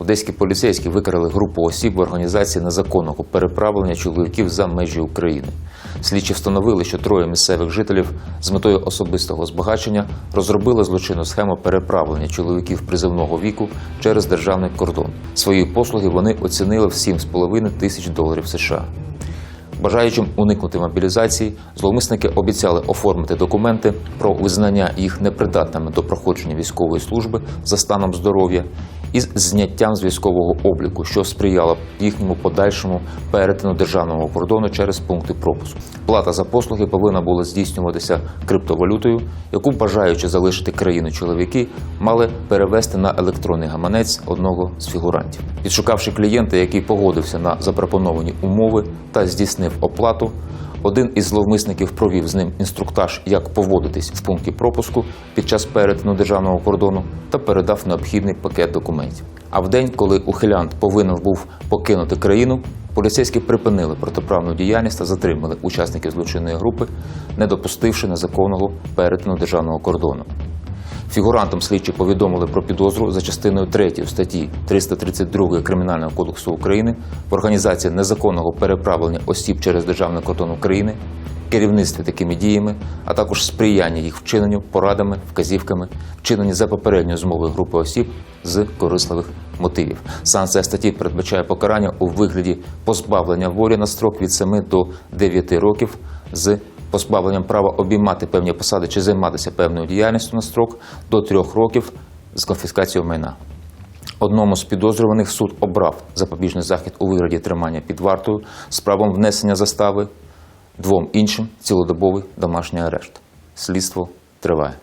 Одеські поліцейські викрили групу осіб в організації незаконного переправлення чоловіків за межі України. Слідчі встановили, що троє місцевих жителів з метою особистого збагачення розробили злочинну схему переправлення чоловіків призовного віку через державний кордон. Свої послуги вони оцінили в 7,5 тисяч доларів США. Бажаючим уникнути мобілізації, зловмисники обіцяли оформити документи про визнання їх непридатними до проходження військової служби за станом здоров'я із зняттям з військового обліку, що сприяло їхньому подальшому перетину державного кордону через пункти пропуску. Плата за послуги повинна була здійснюватися криптовалютою, яку бажаючи залишити країну чоловіки, мали перевести на електронний гаманець одного з фігурантів. Підшукавши клієнта, який погодився на запропоновані умови та здійснив оплату, один із зловмисників провів з ним інструктаж, як поводитись в пункті пропуску під час перетину державного кордону та передав необхідний пакет документів. А в день, коли ухилянт повинен був покинути країну, поліцейські припинили протиправну діяльність та затримали учасників злочинної групи, не допустивши незаконного перетину державного кордону. Фігурантам слідчі повідомили про підозру за частиною 3 статті 332 Кримінального кодексу України в організації незаконного переправлення осіб через державний кордон України, керівництві такими діями, а також сприяння їх вчиненню порадами, вказівками, вчинені за попередньою змовою групи осіб з корисливих мотивів. Санкція статті передбачає покарання у вигляді позбавлення волі на строк від 7 до 9 років з позбавленням права обіймати певні посади чи займатися певною діяльністю на строк до трьох років з конфіскацією майна. Одному з підозрюваних суд обрав запобіжний захід у вигляді тримання під вартою з правом внесення застави, двом іншим цілодобовий домашній арешт. Слідство триває.